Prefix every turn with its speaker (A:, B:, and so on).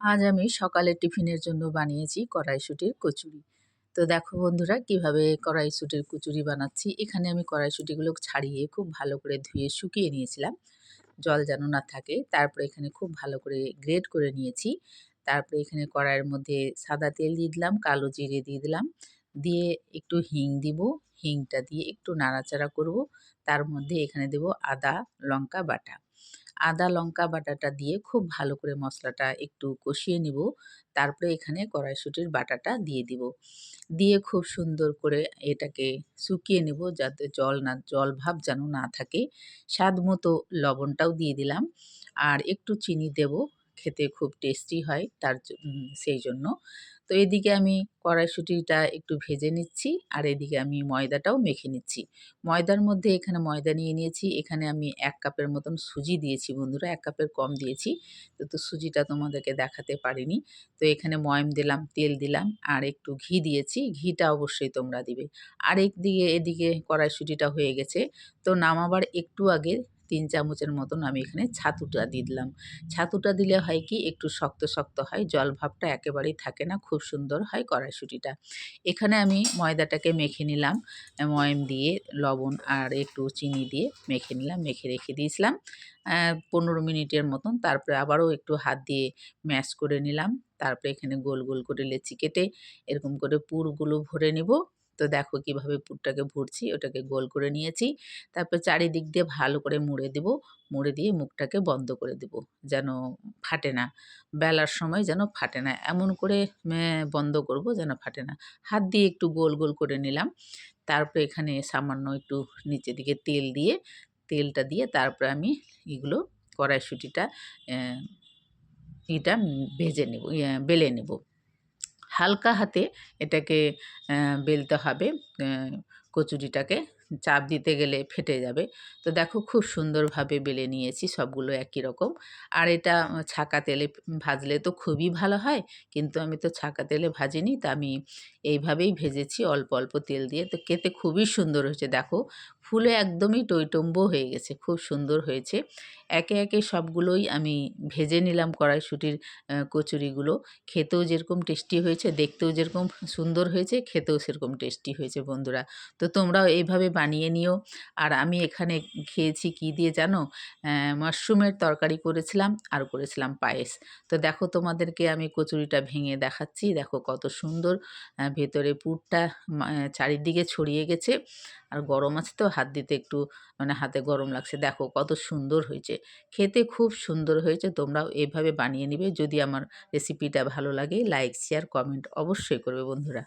A: আজ আমি সকালের টিফিনের জন্য বানিয়েছি কড়াইশুঁটির কচুরি। তো দেখো বন্ধুরা, কীভাবে কড়াইশুঁটির কচুরি বানাচ্ছি। এখানে আমি কড়াইশুঁটিগুলো ছাড়িয়ে খুব ভালো করে ধুয়ে শুকিয়ে নিয়েছিলাম। জল যেন না থাকে, তারপরে এখানে খুব ভালো করে গ্রেড করে নিয়েছি। তারপরে এখানে কড়াইয়ের মধ্যে সাদা তেল দিয়ে দিলাম, কালো জিরে দিয়ে দিলাম। দিয়ে একটু হিং দিব, হিংটা দিয়ে একটু নাড়াচাড়া করব। তার মধ্যে এখানে দেব আদা, লঙ্কা, বাটা। আদা, লঙ্কা বাটাটা দিয়ে খুব ভালো করে মশলাটা একটু কষিয়ে নিব। তারপরে এখানে কড়াইশুটির বাটাটা দিয়ে দিব। দিয়ে খুব সুন্দর করে এটাকে শুকিয়ে নেব যাতে জল না, জল ভাব যেন না থাকে। স্বাদ মতো লবণটাও দিয়ে দিলাম। আর একটু চিনি দেব। খেতে খুব টেস্টি হয় তার সেই জন্য। তো এদিকে আমি কড়াইশুঁটিটা একটু ভেজে নিচ্ছি আর এদিকে আমি ময়দাটাও মেখে নিচ্ছি। ময়দার মধ্যে এখানে ময়দা নিয়ে নিয়েছি এখানে আমি এক কাপের মতন সুজি দিয়েছি বন্ধুরা এক কাপের কম দিয়েছি। তো তো সুজিটা তোমাদেরকে দেখাতে পারিনি। তো এখানে ময়ম দিলাম তেল দিলাম আর একটু ঘি দিয়েছি। ঘিটা অবশ্যই তোমরা দিবে। আর একদিকে এদিকে কড়াইশুঁটিটা হয়ে গেছে। তো নামাবার একটু আগে তিন চামচের মতন আমি এখানে ছাতুটা দিয়ে দিলাম। ছাতুটা দিলে হয় কি, একটু শক্ত শক্ত হয়, জল ভাবটা একেবারেই থাকে না, খুব সুন্দর হয় কড়াইশুটিটা। এখানে আমি ময়দাটাকে মেখে নিলাম, ময়ম দিয়ে, লবণ আর একটু চিনি দিয়ে মেখে নিলাম, মেখে রেখে দিয়েছিলাম পনেরো মিনিটের মতন। তারপরে আবারও একটু হাত দিয়ে ম্যাশ করে নিলাম। তারপরে এখানে গোল গোল করে লেচি কেটে এরকম করে পুরগুলো ভরে নিব। তো দেখো কীভাবে পুরটাকে ভরছি, ওটাকে গোল করে নিয়েছি। তারপর চারিদিক দিয়ে ভালো করে মুড়ে দেব, মুড়ে দিয়ে মুখটাকে বন্ধ করে দেব, যেন ফাটে না। বেলার সময় যেন ফাটে না, এমন করে বন্ধ করব যেন ফাটে না। হাত দিয়ে একটু গোল গোল করে নিলাম। তারপরে এখানে সামান্য একটু নিচে দিকে তেল দিয়ে, তেলটা দিয়ে তারপরে আমি এগুলো কড়াইশুটিটা এটা ভেজে নেব বেলে নেব। হালকা হাতে এটাকে বেলতে হবে কচুরিটাকে। চাপ দিতে গেলে ফেটে যাবে। তো দেখো খুব সুন্দরভাবে বেলে নিয়েছি, সবগুলো একই রকম। আর এটা ছাকা তেলে ভাজলে তো খুবই ভালো হয়, কিন্তু আমি তো ছাকা তেলে ভাজিনি, তা আমি এইভাবেই ভেজেছি অল্প অল্প তেল দিয়ে। তো খেতে খুবই সুন্দর হয়েছে, দেখো ফুলে একদমই টইটম্ব হয়ে গেছে, খুব সুন্দর হয়েছে। একে একে সবগুলোই আমি ভেজে নিলাম কড়াইশুটির কচুরিগুলো। খেতেও যেরকম টেস্টি হয়েছে, দেখতেও যেরকম সুন্দর হয়েছে, খেতেও সেরকম টেস্টি হয়েছে, বন্ধুরা। তো তোমরাও এইভাবে বানিয়ে নিও। আর আমি এখানে খেয়েছি কি দিয়ে জানো? মাশরুমের তরকারি করেছিলাম আর করেছিলাম পায়েস। তো দেখো তোমাদেরকে আমি কচুরিটা ভেঙে দেখাচ্ছি। দেখো কত সুন্দর। ভেতরে পুরটা চারিদিকে ছড়িয়ে গেছে। আর গরম আছে তো, হাত দিতে একটু মানে হাতে গরম লাগছে। দেখো কত সুন্দর হয়েছে। খেতে খুব সুন্দর হয়েছে। তোমরাও এভাবে বানিয়ে নিবে। যদি আমার রেসিপিটা ভালো লাগে লাইক শেয়ার কমেন্ট অবশ্যই করবে বন্ধুরা।